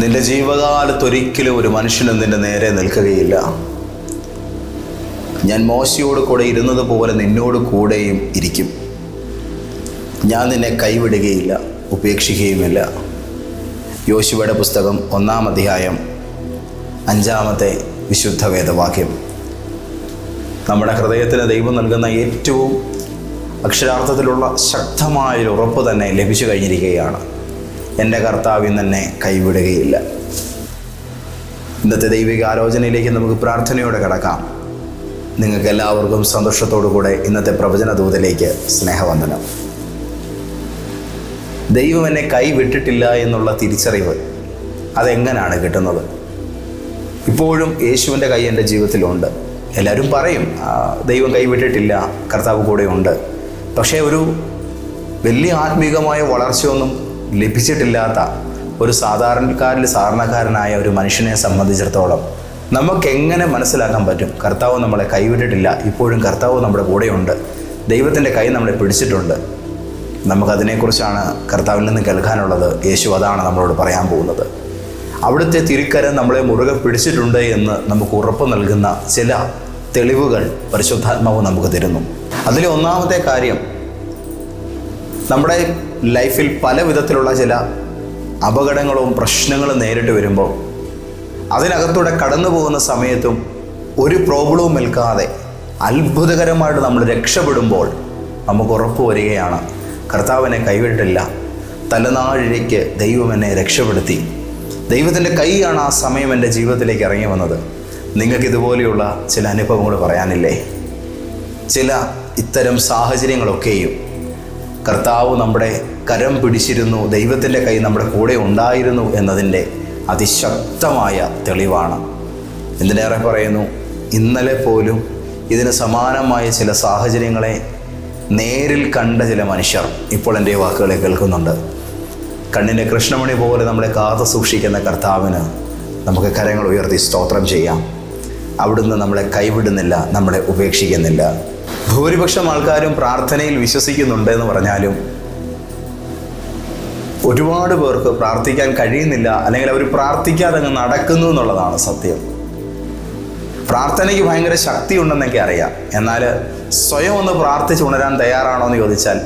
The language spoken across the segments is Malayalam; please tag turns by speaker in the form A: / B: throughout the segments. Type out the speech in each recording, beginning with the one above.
A: നിന്റെ ജീവകാലത്തൊരിക്കലും ഒരു മനുഷ്യനും നിന്റെ നേരെ നിൽക്കുകയില്ല. ഞാൻ മോശയോട് കൂടെ ഇരുന്നത് പോലെ നിന്നോട് കൂടെയും ഇരിക്കും. ഞാൻ നിന്നെ കൈവിടുകയില്ല ഉപേക്ഷിക്കുകയുമില്ല. യോശുവയുടെ പുസ്തകം ഒന്നാം അധ്യായം അഞ്ചാമത്തെ വിശുദ്ധ വേദവാക്യം നമ്മുടെ ഹൃദയത്തിന് ദൈവം നൽകുന്ന ഏറ്റവും അക്ഷരാർത്ഥത്തിലുള്ള ശക്തമായൊരു ഉറപ്പ് തന്നെ ലഭിച്ചു കഴിഞ്ഞിരിക്കുകയാണ്. എന്റെ കർത്താവിൽ തന്നെ കൈവിടുകയില്ല. ഇന്നത്തെ ദൈവിക ആലോചനയിലേക്ക് നമുക്ക് പ്രാർത്ഥനയോടെ കടക്കാം. നിങ്ങൾക്ക് എല്ലാവർക്കും സന്തോഷത്തോടു കൂടെ ഇന്നത്തെ പ്രവചന ദൂതിലേക്ക് സ്നേഹവന്ദനം. ദൈവം എന്നെ കൈവിട്ടിട്ടില്ല എന്നുള്ള തിരിച്ചറിവ് അതെങ്ങനെയാണ് കിട്ടുന്നത്? ഇപ്പോഴും യേശുവിന്റെ കൈ എന്റെ ജീവിതത്തിലുണ്ട്. എല്ലാവരും പറയും ദൈവം കൈവിട്ടിട്ടില്ല കർത്താവ് കൂടെ ഉണ്ട് പക്ഷേ ഒരു വലിയ ആത്മീകമായ വളർച്ചയൊന്നും ലഭിച്ചിട്ടില്ലാത്ത ഒരു സാധാരണക്കാരിൽ സാധാരണക്കാരനായ ഒരു മനുഷ്യനെ സംബന്ധിച്ചിടത്തോളം നമുക്ക് എങ്ങനെ മനസ്സിലാക്കാൻ പറ്റും? കർത്താവ് നമ്മളെ കൈവിട്ടിട്ടില്ല. ഇപ്പോഴും കർത്താവ് നമ്മുടെ കൂടെയുണ്ട്. ദൈവത്തിന്റെ കൈ നമ്മളെ പിടിച്ചിട്ടുണ്ട്. നമുക്കതിനെക്കുറിച്ചാണ് കർത്താവിൽ നിന്ന് കേൾക്കാനുള്ളത്. യേശു അതാണ് നമ്മളോട് പറയാൻ പോകുന്നത്. അവിടുത്തെ തിരുക്കരം നമ്മളെ മുറുകെ പിടിച്ചിട്ടുണ്ട് എന്ന് നമുക്ക് ഉറപ്പ് നൽകുന്ന ചില തെളിവുകൾ പരിശുദ്ധാത്മാവ് നമുക്ക് തരുന്നു. അതിലെ ഒന്നാമത്തെ കാര്യം നമ്മുടെ ലൈഫിൽ പല വിധത്തിലുള്ള ചില അപകടങ്ങളും പ്രശ്നങ്ങളും നേരിട്ട് വരുമ്പോൾ അതിനകത്തൂടെ കടന്നു പോകുന്ന സമയത്തും ഒരു പ്രോബ്ലവും നിൽക്കാതെ അത്ഭുതകരമായിട്ട് നമ്മൾ രക്ഷപ്പെടുമ്പോൾ നമുക്ക് ഉറപ്പ് വരികയാണ്. കർത്താവിനെ കൈവിട്ടില്ല. തലനാഴിക്ക് ദൈവം എന്നെ രക്ഷപ്പെടുത്തി. ദൈവത്തിന്റെ കൈയാണ് ആ സമയം എന്റെ ജീവിതത്തിലേക്ക് ഇറങ്ങി വന്നത്. നിങ്ങൾക്ക് ഇതുപോലെയുള്ള ചില അനുഭവങ്ങൾ പറയാനില്ലേ? ചില ഇത്തരം സാഹചര്യങ്ങളൊക്കെയും കർത്താവ് നമ്മുടെ കരം പിടിച്ചിരുന്നു ദൈവത്തിന്റെ കൈ നമ്മുടെ കൂടെ ഉണ്ടായിരുന്നു എന്നതിന്റെ അതിശക്തമായ തെളിവാണ്. എന്തിനേറെ പറയുന്നു ഇന്നലെ പോലും ഇതിന് സമാനമായ ചില സാഹചര്യങ്ങളെ നേരിൽ കണ്ട ചില മനുഷ്യർ ഇപ്പോൾ എന്റെ വാക്കുകളെ കേൾക്കുന്നുണ്ട്. കണ്ണിന്റെ കൃഷ്ണമണി പോലെ നമ്മളെ കാത്തു സൂക്ഷിക്കുന്ന കർത്താവിന് നമുക്ക് കരങ്ങൾ ഉയർത്തി സ്തോത്രം ചെയ്യാം. അവിടുന്ന് നമ്മളെ കൈവിടുന്നില്ല നമ്മളെ ഉപേക്ഷിക്കുന്നില്ല. ഭൂരിപക്ഷം ആൾക്കാരും പ്രാർത്ഥനയിൽ വിശ്വസിക്കുന്നുണ്ട് എന്ന് പറഞ്ഞാലും ഒരുപാട് പേർക്ക് പ്രാർത്ഥിക്കാൻ കഴിയുന്നില്ല അല്ലെങ്കിൽ അവർ പ്രാർത്ഥിക്കാതെ അങ്ങ് നടക്കുന്നു എന്നുള്ളതാണ് സത്യം. പ്രാർത്ഥനയ്ക്ക് ഭയങ്കര ശക്തി ഉണ്ടെന്നൊക്കെ അറിയാം. എന്നാൽ സ്വയം ഒന്ന് പ്രാർത്ഥിച്ച് ഉണരാൻ തയ്യാറാണോ എന്ന് ചോദിച്ചാൽ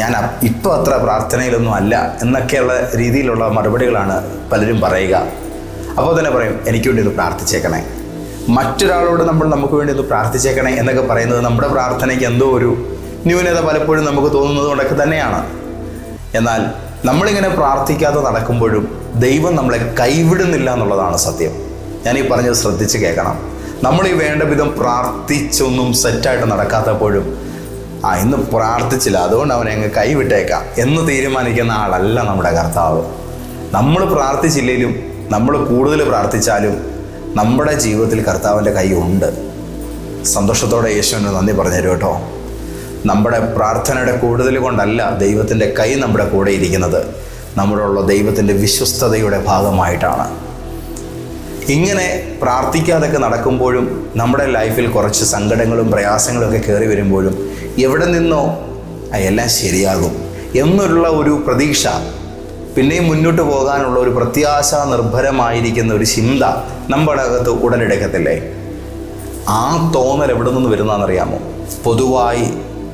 A: ഞാൻ ഇപ്പോൾ അത്ര പ്രാർത്ഥനയിലൊന്നും അല്ല എന്നൊക്കെയുള്ള രീതിയിലുള്ള മറുപടികളാണ് പലരും പറയുക. അപ്പോൾ തന്നെ പറയും എനിക്ക് വേണ്ടി ഇത് പ്രാർത്ഥിച്ചേക്കണേ. മറ്റൊരാളോട് നമ്മൾ നമുക്ക് വേണ്ടി ഒന്ന് പ്രാർത്ഥിച്ചേക്കണേ എന്നൊക്കെ പറയുന്നത് നമ്മുടെ പ്രാർത്ഥനയ്ക്ക് എന്തോ ഒരു ന്യൂനത പലപ്പോഴും നമുക്ക് തോന്നുന്നത് കൊണ്ടൊക്കെ തന്നെയാണ്. എന്നാൽ നമ്മളിങ്ങനെ പ്രാർത്ഥിക്കാതെ നടക്കുമ്പോഴും ദൈവം നമ്മളെ കൈവിടുന്നില്ല എന്നുള്ളതാണ് സത്യം. ഞാൻ ഈ പറഞ്ഞത് ശ്രദ്ധിച്ച് കേൾക്കണം. നമ്മൾ ഈ വേണ്ട വിധം പ്രാർത്ഥിച്ചൊന്നും സെറ്റായിട്ട് നടക്കാത്തപ്പോഴും ആ ഇന്ന് പ്രാർത്ഥിച്ചില്ല അതുകൊണ്ട് അവനെ അങ്ങ് കൈവിട്ടേക്കാം എന്ന് തീരുമാനിക്കുന്ന ആളല്ല നമ്മുടെ കർത്താവ്. നമ്മൾ പ്രാർത്ഥിച്ചില്ലെങ്കിലും നമ്മൾ കൂടുതൽ പ്രാർത്ഥിച്ചാലും നമ്മുടെ ജീവിതത്തിൽ കർത്താവിന്റെ കൈ ഉണ്ട്. സന്തോഷത്തോടെ യേശുവിന് നന്ദി പറഞ്ഞു തരും കേട്ടോ. നമ്മുടെ പ്രാർത്ഥനയുടെ കൂടുതൽ കൊണ്ടല്ല ദൈവത്തിന്റെ കൈ നമ്മുടെ കൂടെ ഇരിക്കുന്നത്. നമ്മളുള്ള ദൈവത്തിന്റെ വിശ്വസ്തതയുടെ ഭാഗമായിട്ടാണ്. ഇങ്ങനെ പ്രാർത്ഥിക്കാതൊക്കെ നടക്കുമ്പോഴും നമ്മുടെ ലൈഫിൽ കുറച്ച് സങ്കടങ്ങളും പ്രയാസങ്ങളും ഒക്കെ കയറി വരുമ്പോഴും എവിടെ നിന്നോ "ആ, എല്ലാം ശരിയാകും. എന്നുള്ള ഒരു പ്രതീക്ഷ പിന്നെയും മുന്നോട്ട് പോകാനുള്ള ഒരു പ്രത്യാശ നിർഭരമായിരിക്കുന്ന ഒരു ചിന്ത നമ്മുടെ അകത്ത് ഉടലെടുക്കത്തില്ലേ ആ തോന്നൽ എവിടെ നിന്ന് വരുന്നതെന്നറിയാമോ? പൊതുവായി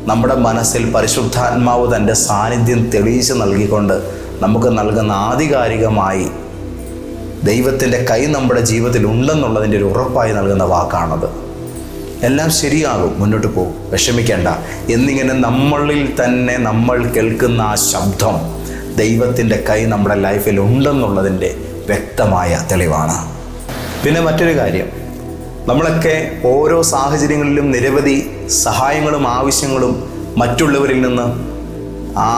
A: നമ്മുടെ മനസ്സിൽ പരിശുദ്ധാത്മാവ് തന്റെ സാന്നിധ്യം തെളിയിച്ച് നൽകിക്കൊണ്ട് നമുക്ക് നൽകുന്ന ആധികാരികമായി ദൈവത്തിന്റെ കൈ നമ്മുടെ ജീവിതത്തിൽ ഉണ്ടെന്നുള്ളതിന്റെ ഒരു ഉറപ്പായി നൽകുന്ന വാക്കാണത്. എല്ലാം ശരിയാകും മുന്നോട്ട് പോകും. വിഷമിക്കേണ്ട. എന്നിങ്ങനെ നമ്മളിൽ തന്നെ നമ്മൾ കേൾക്കുന്ന ആ ശബ്ദം ദൈവത്തിന്റെ കൈ നമ്മുടെ ലൈഫിൽ ഉണ്ടെന്നുള്ളതിന്റെ വ്യക്തമായ തെളിവാണ്. പിന്നെ മറ്റൊരു കാര്യം. നമ്മളൊക്കെ ഓരോ സാഹചര്യങ്ങളിലും നിരവധി സഹായങ്ങളും ആവശ്യങ്ങളും മറ്റുള്ളവരിൽ നിന്ന് ആ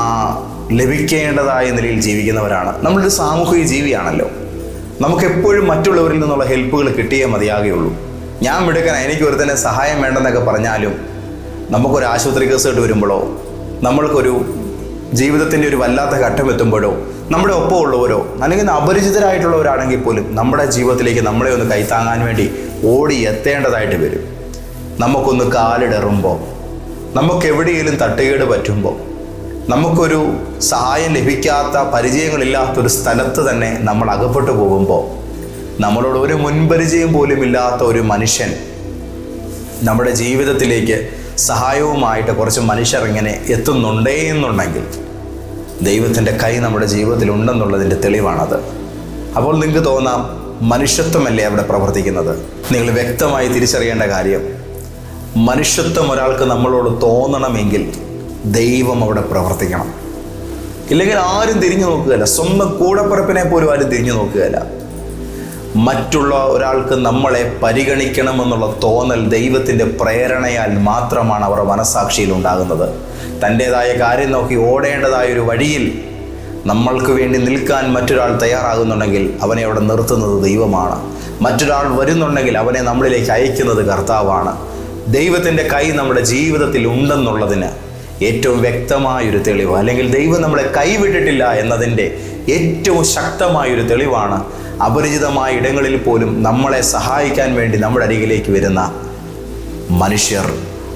A: ലഭിക്കേണ്ടതായ നിലയിൽ ജീവിക്കുന്നവരാണ്. നമ്മളൊരു സാമൂഹിക ജീവിയാണല്ലോ. നമുക്കെപ്പോഴും മറ്റുള്ളവരിൽ നിന്നുള്ള ഹെൽപ്പുകൾ കിട്ടിയേ മതിയാകുകയുള്ളൂ. ഞാൻ മിടുക്കന എനിക്ക് തന്നെ സഹായം വേണ്ടെന്നൊക്കെ പറഞ്ഞാലും നമുക്കൊരു ആശുപത്രി കേസ് കേട്ട് വരുമ്പോഴോ നമ്മൾക്കൊരു ജീവിതത്തിന്റെ ഒരു വല്ലാത്ത ഘട്ടം എത്തുമ്പോഴോ നമ്മുടെ ഒപ്പം ഉള്ളവരോ അല്ലെങ്കിൽ അപരിചിതരായിട്ടുള്ളവരാണെങ്കിൽ പോലും നമ്മുടെ ജീവിതത്തിലേക്ക് നമ്മളെ ഒന്ന് കൈത്താങ്ങാൻ വേണ്ടി ഓടി എത്തേണ്ടതായിട്ട് വരും. നമുക്കൊന്ന് കാലിടറുമ്പോൾ നമുക്ക് എവിടെയെങ്കിലും തട്ടുകേട് പറ്റുമ്പോൾ നമുക്കൊരു സഹായം ലഭിക്കാത്ത പരിചയങ്ങളില്ലാത്തൊരു സ്ഥലത്ത് തന്നെ നമ്മൾ അകപ്പെട്ടു പോകുമ്പോൾ നമ്മളോട് ഒരു മുൻപരിചയം പോലും ഇല്ലാത്ത ഒരു മനുഷ്യൻ നമ്മുടെ ജീവിതത്തിലേക്ക് സഹായവുമായിട്ട് കുറച്ച് മനുഷ്യർ ഇങ്ങനെ എത്തുന്നുണ്ടേ എന്നുണ്ടെങ്കിൽ ദൈവത്തിന്റെ കൈ നമ്മുടെ ജീവിതത്തിൽ ഉണ്ടെന്നുള്ളതിന്റെ തെളിവാണത്. അപ്പോൾ നിങ്ങൾക്ക് തോന്നാം മനുഷ്യത്വമല്ലേ അവിടെ പ്രവർത്തിക്കുന്നത്? നിങ്ങൾ വ്യക്തമായി തിരിച്ചറിയേണ്ട കാര്യം മനുഷ്യത്വം ഒരാൾക്ക് നമ്മളോട് തോന്നണമെങ്കിൽ ദൈവം അവിടെ പ്രവർത്തിക്കണം. ഇല്ലെങ്കിൽ ആരും തിരിഞ്ഞു നോക്കുകയില്ല. സ്വന്തം കൂടപ്പിറപ്പിനെ പോലും ആരും തിരിഞ്ഞു നോക്കുകയില്ല. മറ്റുള്ള ഒരാൾക്ക് നമ്മളെ പരിഗണിക്കണമെന്നുള്ള തോന്നൽ ദൈവത്തിന്റെ പ്രേരണയാൽ മാത്രമാണ് അവർ മനസാക്ഷിയിൽ ഉണ്ടാകുന്നത് തന്റേതായ കാര്യം നോക്കി ഓടേണ്ടതായ ഒരു വഴിയിൽ നമ്മൾക്ക് വേണ്ടി നിൽക്കാൻ മറ്റൊരാൾ തയ്യാറാകുന്നുണ്ടെങ്കിൽ അവനെ അവിടെ നിർത്തുന്നത് ദൈവമാണ്. മറ്റൊരാൾ വരുന്നുണ്ടെങ്കിൽ അവനെ നമ്മളിലേക്ക് അയക്കുന്നത് കർത്താവാണ്. ദൈവത്തിന്റെ കൈ നമ്മുടെ ജീവിതത്തിൽ ഉണ്ടെന്നുള്ളതിന് ഏറ്റവും വ്യക്തമായൊരു തെളിവ് അല്ലെങ്കിൽ ദൈവം നമ്മളെ കൈവിട്ടിട്ടില്ല എന്നതിന്റെ ഏറ്റവും ശക്തമായൊരു തെളിവാണ് അപരിചിതമായ ഇടങ്ങളിൽ പോലും നമ്മളെ സഹായിക്കാൻ വേണ്ടി നമ്മുടെ അരികിലേക്ക് വരുന്ന മനുഷ്യർ.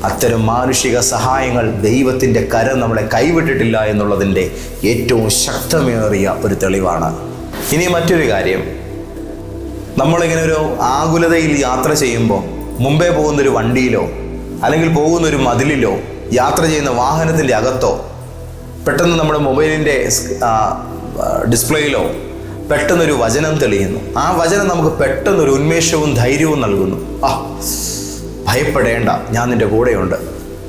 A: അത്തരം മാനുഷിക സഹായങ്ങൾ ദൈവത്തിന്റെ കരം നമ്മളെ കൈവിട്ടിട്ടില്ല എന്നുള്ളതിന്റെ ഏറ്റവും ശക്തമേറിയ ഒരു തെളിവാണ്. ഇനി മറ്റൊരു കാര്യം. നമ്മളിങ്ങനെ ഒരു ആകുലതയിൽ യാത്ര ചെയ്യുമ്പോൾ മുമ്പേ പോകുന്നൊരു വണ്ടിയിലോ അല്ലെങ്കിൽ പോകുന്നൊരു മതിലിലോ യാത്ര ചെയ്യുന്ന വാഹനത്തിന്റെ അകത്തോ പെട്ടെന്ന് നമ്മുടെ മൊബൈലിന്റെ ഡിസ്പ്ലേയിലോ പെട്ടെന്നൊരു വചനം തെളിയുന്നു. ആ വചനം നമുക്ക് പെട്ടെന്നൊരു ഉന്മേഷവും ധൈര്യവും നൽകുന്നു. ആ ഭയപ്പെടേണ്ട ഞാൻ നിന്റെ കൂടെയുണ്ട്.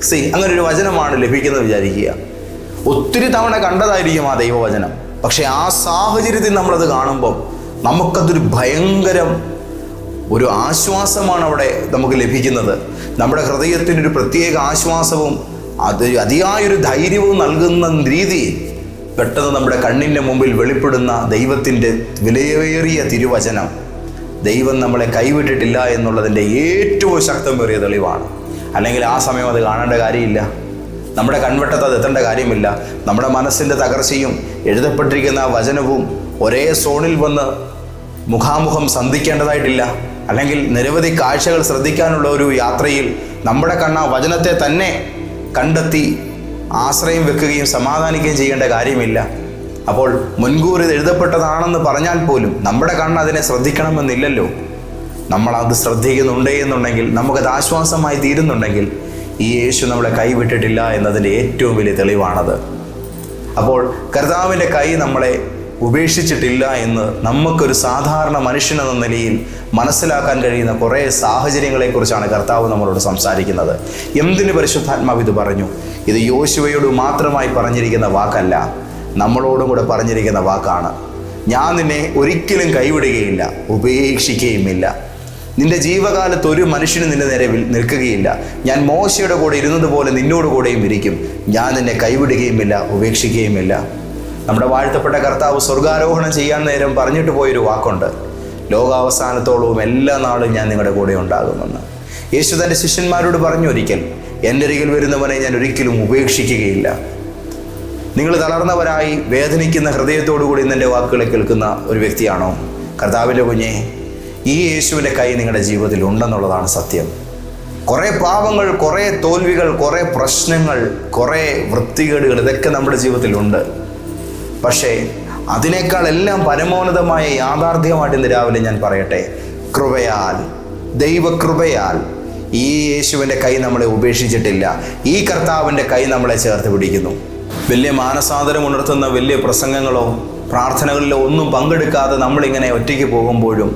A: സി അങ്ങനെ ഒരു വചനമാണ് ലഭിക്കുന്നത് വിചാരിക്കുക. ഒത്തിരി തവണ കണ്ടതായിരിക്കും ആ ദൈവവചനം. പക്ഷേ ആ സാഹചര്യത്തിൽ നമ്മളത് കാണുമ്പോൾ നമുക്കതൊരു ഭയങ്കരം ഒരു ആശ്വാസമാണ് അവിടെ നമുക്ക് ലഭിക്കുന്നത്. നമ്മുടെ ഹൃദയത്തിനൊരു പ്രത്യേക ആശ്വാസവും അത് അതിയായൊരു ധൈര്യവും നൽകുന്ന രീതി പെട്ടെന്ന് നമ്മുടെ കണ്ണിന്റെ മുമ്പിൽ വെളിപ്പെടുന്ന ദൈവത്തിന്റെ വിലയേറിയ തിരുവചനം. ദൈവം നമ്മളെ കൈവിട്ടിട്ടില്ല എന്നുള്ളതിന്റെ ഏറ്റവും ശക്തമേറിയ തെളിവാണ്. അല്ലെങ്കിൽ ആ സമയം അത് കാണേണ്ട കാര്യമില്ല. നമ്മുടെ കൺവെട്ടത്ത് അത് എത്തേണ്ട കാര്യമില്ല. നമ്മുടെ മനസ്സിന്റെ തകർച്ചയും എഴുതപ്പെട്ടിരിക്കുന്ന വചനവും ഒരേ സോണിൽ വന്ന് മുഖാമുഖം സന്ധിക്കേണ്ടതായിട്ടില്ല. അല്ലെങ്കിൽ നിരവധി കാഴ്ചകൾ ശ്രദ്ധിക്കാനുള്ള ഒരു യാത്രയിൽ നമ്മുടെ കണ്ണ വചനത്തെ തന്നെ കണ്ടെത്തി ആശ്രയം വെക്കുകയും സമാധാനിക്കുകയും ചെയ്യേണ്ട കാര്യമില്ല. അപ്പോൾ മുൻകൂർ ഇത് എഴുതപ്പെട്ടതാണെന്ന് പറഞ്ഞാൽ പോലും നമ്മുടെ കണ്ണ് അതിനെ ശ്രദ്ധിക്കണമെന്നില്ലല്ലോ. നമ്മൾ അത് ശ്രദ്ധിക്കുന്നുണ്ടേ എന്നുണ്ടെങ്കിൽ നമുക്കത് ആശ്വാസമായി തീരുന്നുണ്ടെങ്കിൽ ഈ യേശു നമ്മളെ കൈവിട്ടിട്ടില്ല എന്നതിന്റെ ഏറ്റവും വലിയ തെളിവാണത്. അപ്പോൾ കർത്താവിന്റെ കൈ നമ്മളെ ഉപേക്ഷിച്ചിട്ടില്ല എന്ന് നമുക്കൊരു സാധാരണ മനുഷ്യനെന്ന നിലയിൽ മനസ്സിലാക്കാൻ കഴിയുന്ന കുറേ സാഹചര്യങ്ങളെക്കുറിച്ചാണ് കർത്താവ് നമ്മളോട് സംസാരിക്കുന്നത്. എന്തിന് പരിശുദ്ധാത്മാവ് ഇത് പറഞ്ഞു? ഇത് യോശുവയോട് മാത്രമായി പറഞ്ഞിരിക്കുന്ന വാക്കല്ല. നമ്മളോടും കൂടെ പറഞ്ഞിരിക്കുന്ന വാക്കാണ്. ഞാൻ നിന്നെ ഒരിക്കലും കൈവിടുകയില്ല ഉപേക്ഷിക്കുകയുമില്ല. നിന്റെ ജീവകാലത്ത് ഒരു മനുഷ്യനും നിന്റെ നേരെ നിൽക്കുകയില്ല. ഞാൻ മോശയുടെ കൂടെ ഇരുന്നതുപോലെ നിന്നോട് കൂടെയും ഇരിക്കും. ഞാൻ നിന്നെ കൈവിടുകയുമില്ല ഉപേക്ഷിക്കുകയുമില്ല. നമ്മുടെ വാഴ്ത്തപ്പെട്ട കർത്താവ് സ്വർഗാരോഹണം ചെയ്യാൻ നേരം പറഞ്ഞിട്ട് പോയൊരു വാക്കുണ്ട്. ലോകാവസാനത്തോളവും എല്ലാ നാളും ഞാൻ നിങ്ങളുടെ കൂടെ ഉണ്ടാകുമെന്ന്. യേശു തന്റെ ശിഷ്യന്മാരോട് പറഞ്ഞു ഒരിക്കൽ എന്റെ അരികിൽ വരുന്നവനെ ഞാൻ ഒരിക്കലും ഉപേക്ഷിക്കുകയില്ല. നിങ്ങൾ തളർന്നവരായി വേദനിക്കുന്ന ഹൃദയത്തോടുകൂടി ഇന്നെന്റെ വാക്കുകളെ കേൾക്കുന്ന ഒരു വ്യക്തിയാണോ? കർത്താവിന്റെ കുഞ്ഞെ ഈ യേശുവിന്റെ കൈ നിങ്ങളുടെ ജീവിതത്തിൽ ഉണ്ടെന്നുള്ളതാണ് സത്യം. കുറേ പാപങ്ങൾ കുറേ തോൽവികൾ കുറേ പ്രശ്നങ്ങൾ കുറേ വൃത്തികേടുകൾ ഇതൊക്കെ നമ്മുടെ ജീവിതത്തിലുണ്ട് പക്ഷേ അതിനേക്കാൾ എല്ലാം പരമോന്നതമായ യാഥാർത്ഥ്യമായിട്ട് ഇന്ന് രാവിലെ ഞാൻ പറയട്ടെ. കൃപയാൽ ദൈവകൃപയാൽ ഈ യേശുവിന്റെ കൈ നമ്മളെ ഉപേക്ഷിച്ചിട്ടില്ല. ഈ കർത്താവിന്റെ കൈ നമ്മളെ ചേർത്ത് പിടിക്കുന്നു. വലിയ മാനസാന്തരം ഉണർത്തുന്ന വലിയ പ്രസംഗങ്ങളോ പ്രാർത്ഥനകളിലോ ഒന്നും പങ്കെടുക്കാതെ നമ്മളിങ്ങനെ ഒറ്റയ്ക്ക് പോകുമ്പോഴും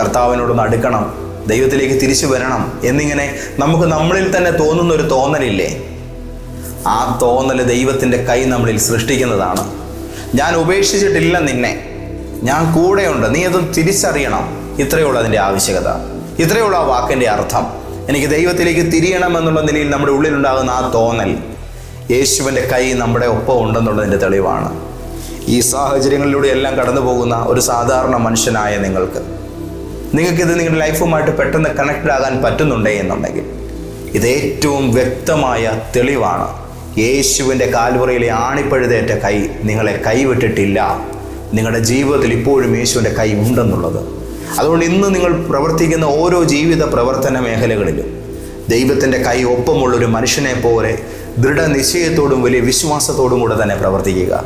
A: കർത്താവിനോടൊന്ന് അടുക്കണം ദൈവത്തിലേക്ക് തിരിച്ചു വരണം എന്നിങ്ങനെ നമുക്ക് നമ്മളിൽ തന്നെ തോന്നുന്ന ഒരു തോന്നലില്ലേ? ആ തോന്നൽ ദൈവത്തിന്റെ കൈ നമ്മളിൽ സൃഷ്ടിക്കുന്നതാണ്. ഞാൻ ഉപേക്ഷിച്ചിട്ടില്ല നിന്നെ. ഞാൻ കൂടെയുണ്ട്. നീ അതും തിരിച്ചറിയണം. ഇത്രയേ ഉള്ളൂ അതിന്റെ ആവശ്യകത. ഇത്രയേ ഉള്ളൂ ആ വാക്കിന്റെ അർത്ഥം. എനിക്ക് ദൈവത്തിലേക്ക് തിരിയണം എന്നുള്ള നിലയിൽ നമ്മുടെ ഉള്ളിലുണ്ടാകുന്ന ആ തോന്നൽ യേശുവിന്റെ കൈ നമ്മുടെ ഒപ്പം ഉണ്ടെന്നുള്ളതിന്റെ തെളിവാണ്. ഈ സാഹചര്യങ്ങളിലൂടെ എല്ലാം കടന്നു പോകുന്ന ഒരു സാധാരണ മനുഷ്യനായ നിങ്ങൾക്ക്. നിങ്ങൾക്കിത് നിങ്ങളുടെ ലൈഫുമായിട്ട് പെട്ടെന്ന് കണക്റ്റഡ് ആകാൻ പറ്റുന്നുണ്ടേ എന്നുണ്ടെങ്കിൽ ഇത് ഏറ്റവും വ്യക്തമായ തെളിവാണ്. യേശുവിന്റെ കാൽവറയിലെ ആണിപ്പഴുതേറ്റ കൈ നിങ്ങളെ കൈവിട്ടിട്ടില്ല. നിങ്ങളുടെ ജീവിതത്തിൽ ഇപ്പോഴും യേശുവിന്റെ കൈ ഉണ്ടെന്നുള്ളത്. അതുകൊണ്ട് ഇന്ന് നിങ്ങൾ പ്രവർത്തിക്കുന്ന ഓരോ ജീവിത പ്രവർത്തന മേഖലകളിലും ദൈവത്തിന്റെ കൈ ഒപ്പമുള്ളൊരു മനുഷ്യനെ പോലെ ദൃഢനിശ്ചയത്തോടും വലിയ വിശ്വാസത്തോടും കൂടെ തന്നെ പ്രവർത്തിക്കുക.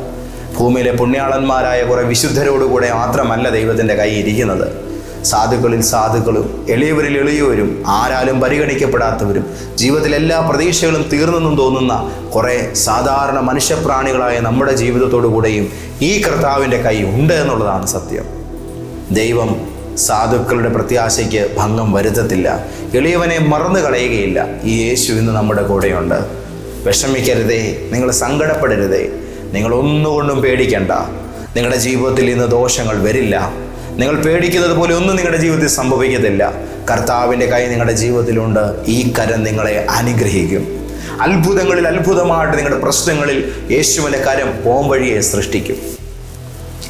A: ഭൂമിയിലെ പുണ്യാളന്മാരായ കുറേ വിശുദ്ധരോടുകൂടെ മാത്രമല്ല ദൈവത്തിന്റെ കൈ ഇരിക്കുന്നത്. സാധുക്കളിൽ സാധുക്കളും എളിയവരിൽ എളിയവരും ആരാലും പരിഗണിക്കപ്പെടാത്തവരും ജീവിതത്തിലെ എല്ലാ പ്രതീക്ഷകളും തീർന്നെന്നും തോന്നുന്ന കുറേ സാധാരണ മനുഷ്യപ്രാണികളായ നമ്മുടെ ജീവിതത്തോടു കൂടെയും ഈ കർത്താവിന്റെ കൈ ഉണ്ട് എന്നുള്ളതാണ് സത്യം. ദൈവം സാധുക്കളുടെ പ്രത്യാശയ്ക്ക് ഭംഗം വരുത്തത്തില്ല. എളിയവനെ മറന്നു കളയുകയില്ല. ഈ യേശു ഇന്ന് നമ്മുടെ കൂടെയുണ്ട്. വിഷമിക്കരുതേ നിങ്ങൾ സങ്കടപ്പെടരുതേ. നിങ്ങൾ ഒന്നുകൊണ്ടും പേടിക്കണ്ട. നിങ്ങളുടെ ജീവിതത്തിൽ ഇന്ന് ദോഷങ്ങൾ വരില്ല. നിങ്ങൾ പേടിക്കുന്നത് പോലെ ഒന്നും നിങ്ങളുടെ ജീവിതത്തിൽ സംഭവിക്കത്തില്ല. കർത്താവിന്റെ കൈ നിങ്ങളുടെ ജീവിതത്തിലുണ്ട്. ഈ കരം നിങ്ങളെ അനുഗ്രഹിക്കും. അത്ഭുതങ്ങളിൽ അത്ഭുതമായിട്ട് നിങ്ങളുടെ പ്രശ്നങ്ങളിൽ യേശുവിന്റെ കരം പോംവഴിയെ സൃഷ്ടിക്കും.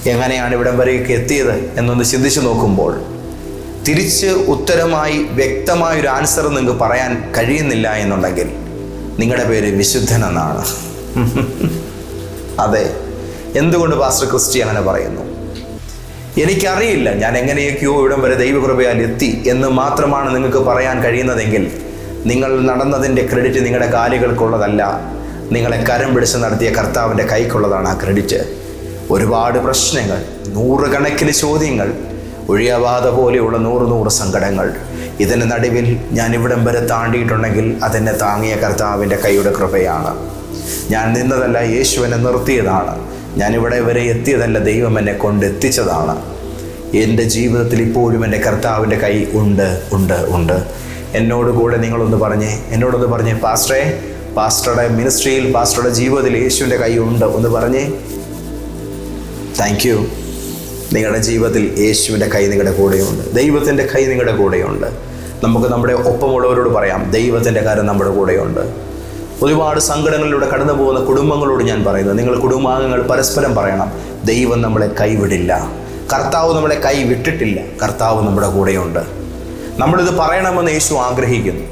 A: എങ്ങനെയാണ് ഇവിടം വരെയൊക്കെ എത്തിയത് എന്നൊന്ന് ചിന്തിച്ചു നോക്കുമ്പോൾ തിരിച്ച് ഉത്തരമായി വ്യക്തമായ ഒരു ആൻസർ നിങ്ങൾക്ക് പറയാൻ കഴിയുന്നില്ല എന്നുണ്ടെങ്കിൽ നിങ്ങളുടെ പേര് വിശുദ്ധൻ എന്നാണ് അതെ. എന്തുകൊണ്ട് പാസ്റ്റർ ക്രിസ്റ്റി അങ്ങനെ പറയുന്നു? എനിക്കറിയില്ല. ഞാൻ എങ്ങനെയൊക്കെയോ ഇവിടം വരെ ദൈവകൃപയാൽ എത്തി എന്ന് മാത്രമാണ് നിങ്ങൾക്ക് പറയാൻ കഴിയുന്നതെങ്കിൽ നിങ്ങൾ നടന്നതിന്റെ ക്രെഡിറ്റ് നിങ്ങളുടെ കാലുകൾക്കുള്ളതല്ല. നിങ്ങളെ കരം പിടിച്ച് നടത്തിയ കർത്താവിന്റെ കൈക്കുള്ളതാണ് ആ ക്രെഡിറ്റ്. ഒരുപാട് പ്രശ്നങ്ങൾ നൂറുകണക്കിന് ചോദ്യങ്ങൾ ഒഴിയാവാതെ പോലെയുള്ള നൂറ് നൂറ് സങ്കടങ്ങൾ. ഇതിന് നടുവിൽ ഞാൻ ഇവിടം വരെ താണ്ടിയിട്ടുണ്ടെങ്കിൽ അതെന്നെ താങ്ങിയ കർത്താവിന്റെ കൈയുടെ കൃപയാണ്. ഞാൻ നിന്നതല്ല യേശുവിനെ നിർത്തിയതാണ്. ഞാൻ ഇവിടെ വരെ എത്തിയതല്ല ദൈവം എന്നെ കൊണ്ട് എത്തിച്ചതാണ്. എന്റെ ജീവിതത്തിൽ ഇപ്പോഴും എന്റെ കർത്താവിന്റെ കൈ ഉണ്ട് ഉണ്ട് ഉണ്ട്. എന്നോട് കൂടെ നിങ്ങളൊന്ന് പറഞ്ഞേ എന്നോടൊന്ന് പറഞ്ഞേ പാസ്റ്ററെ പാസ്റ്ററുടെ മിനിസ്ട്രിയിൽ പാസ്റ്ററുടെ ജീവിതത്തിൽ യേശുവിന്റെ കൈ ഉണ്ട് ഒന്ന് പറഞ്ഞേ. താങ്ക് യു നിങ്ങളുടെ ജീവിതത്തിൽ യേശുവിന്റെ കൈ നിങ്ങളുടെ കൂടെയുണ്ട്. ദൈവത്തിന്റെ കൈ നിങ്ങളുടെ കൂടെയുണ്ട്. നമുക്ക് നമ്മുടെ ഒപ്പമുള്ളവരോട് പറയാം ദൈവത്തിന്റെ കാര്യം നമ്മുടെ കൂടെയുണ്ട്. ഒരുപാട് സങ്കടങ്ങളിലൂടെ കടന്നു പോകുന്ന കുടുംബങ്ങളോട് ഞാൻ പറയുന്നത് നിങ്ങൾ കുടുംബാംഗങ്ങൾ പരസ്പരം പറയണം. ദൈവം നമ്മളെ കൈവിടില്ല. കർത്താവ് നമ്മളെ കൈ വിട്ടിട്ടില്ല കർത്താവ് നമ്മുടെ കൂടെയുണ്ട്. നമ്മളിത് പറയണമെന്ന് യേശു ആഗ്രഹിക്കുന്നു.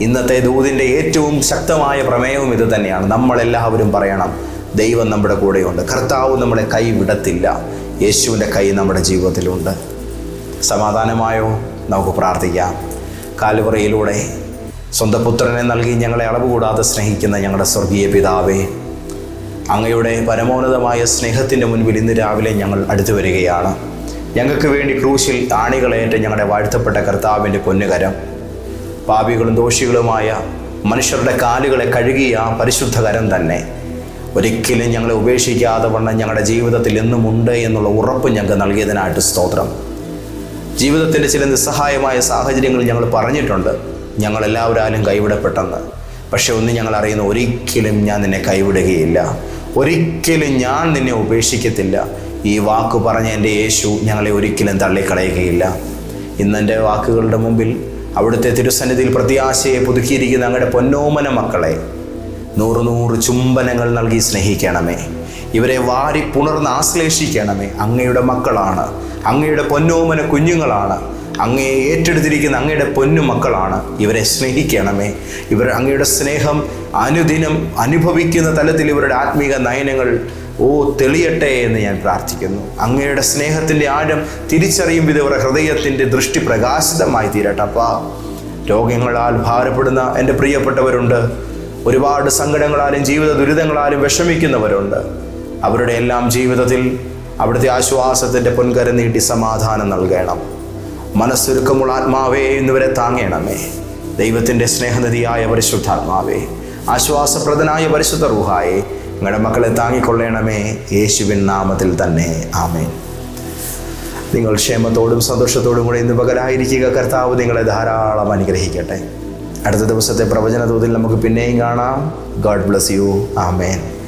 A: ഇന്നത്തെ ദൂതിന്റെ ഏറ്റവും ശക്തമായ പ്രമേയവും ഇത് തന്നെയാണ്. നമ്മളെല്ലാവരും പറയണം ദൈവം നമ്മുടെ കൂടെയുണ്ട്. കർത്താവ് നമ്മളെ കൈ വിടത്തില്ല യേശുവിന്റെ കൈ നമ്മുടെ ജീവിതത്തിലുണ്ട്. സമാധാനമായോ? നമുക്ക് പ്രാർത്ഥിക്കാം. കാലുവറയിലൂടെ സ്വന്തം പുത്രനെ നൽകി ഞങ്ങളെ അളവ് കൂടാതെ സ്നേഹിക്കുന്ന ഞങ്ങളുടെ സ്വർഗീയ പിതാവേ അങ്ങയുടെ പരമോന്നതമായ സ്നേഹത്തിന്റെ മുൻപിൽ ഇന്ന് രാവിലെ ഞങ്ങൾ അടുത്തു വരികയാണ്. ഞങ്ങൾക്ക് വേണ്ടി ക്രൂശിൽ ആണികളേറ്റ് ഞങ്ങളുടെ വാഴ്ത്തപ്പെട്ട കർത്താവിന്റെ പൊന്നുകരം പാപികളും ദോഷികളുമായ മനുഷ്യരുടെ കാലുകളെ കഴുകിയ പരിശുദ്ധ കരം തന്നെ ഒരിക്കലും ഞങ്ങളെ ഉപേക്ഷിക്കാതെ വണ്ണം ഞങ്ങളുടെ ജീവിതത്തിൽ എന്നും ഉണ്ട് എന്നുള്ള ഉറപ്പ് ഞങ്ങൾക്ക് നൽകിയതിനായിട്ട് സ്തോത്രം. ജീവിതത്തിന്റെ ചില നിസ്സഹായമായ സാഹചര്യങ്ങൾ ഞങ്ങൾ പറഞ്ഞിട്ടുണ്ട്. ഞങ്ങളെല്ലാവരാലും കൈവിടപ്പെട്ടെന്ന്. പക്ഷെ ഒന്ന് ഞങ്ങൾ അറിയുന്ന ഒരിക്കലും ഞാൻ നിന്നെ കൈവിടുകയില്ല. ഒരിക്കലും ഞാൻ നിന്നെ ഉപേക്ഷിക്കത്തില്ല. ഈ വാക്ക് പറഞ്ഞ എന്റെ യേശു ഞങ്ങളെ ഒരിക്കലും തള്ളിക്കളയുകയില്ല. ഇന്നെന്റെ വാക്കുകളുടെ മുമ്പിൽ അവിടുത്തെ തിരുസന്നിധിയിൽ പ്രത്യാശയെ പുതുക്കിയിരിക്കുന്ന അങ്ങയുടെ പൊന്നോമന മക്കളെ നൂറ് നൂറ് ചുംബനങ്ങൾ നൽകി സ്നേഹിക്കണമേ. ഇവരെ വാരി പുണർന്ന് ആശ്ലേഷിക്കണമേ. അങ്ങയുടെ മക്കളാണ്. അങ്ങയുടെ പൊന്നോമന കുഞ്ഞുങ്ങളാണ്. അങ്ങയെ ഏറ്റെടുത്തിരിക്കുന്ന അങ്ങയുടെ പൊന്നു മക്കളാണ്. ഇവരെ സ്നേഹിക്കണമേ. ഇവർ അങ്ങയുടെ സ്നേഹം അനുദിനം അനുഭവിക്കുന്ന തലത്തിൽ ഇവരുടെ ആത്മീക നയനങ്ങൾ ഓ തെളിയട്ടെ എന്ന് ഞാൻ പ്രാർത്ഥിക്കുന്നു. അങ്ങയുടെ സ്നേഹത്തിന്റെ ആഴം തിരിച്ചറിയും വിധ ഇവരുടെ ഹൃദയത്തിന്റെ ദൃഷ്ടി പ്രകാശിതമായി തീരട്ടെ അപ്പാ. രോഗങ്ങളാൽ ഭാരപ്പെടുന്ന എന്റെ പ്രിയപ്പെട്ടവരുണ്ട്. ഒരുപാട് സങ്കടങ്ങളാലും ജീവിത ദുരിതങ്ങളാലും വിഷമിക്കുന്നവരുണ്ട്. അവരുടെ എല്ലാം ജീവിതത്തിൽ അവിടുത്തെ ആശ്വാസത്തിന്റെ പൊൻകര നീട്ടി സമാധാനം നൽകണം. മനസ്സൊരുക്കമുള്ള ആത്മാവേ എന്നിവരെ താങ്ങണമേ. ദൈവത്തിന്റെ സ്നേഹനിധിയായ പരിശുദ്ധാത്മാവേ ആശ്വാസപ്രദനായ പരിശുദ്ധ റൂഹായെ നിങ്ങളുടെ മക്കളെ താങ്ങിക്കൊള്ളണമേ. യേശുവിൻ നാമത്തിൽ തന്നെ. ആമേൻ. നിങ്ങൾ ക്ഷേമത്തോടും സന്തോഷത്തോടും കൂടെ ഇന്ന് പകലായിരിക്കുക. കർത്താവ് നിങ്ങളെ ധാരാളം അനുഗ്രഹിക്കട്ടെ. അടുത്ത ദിവസത്തെ പ്രവചന തോതിൽ നമുക്ക് പിന്നെയും കാണാം. God bless you. ആമേൻ.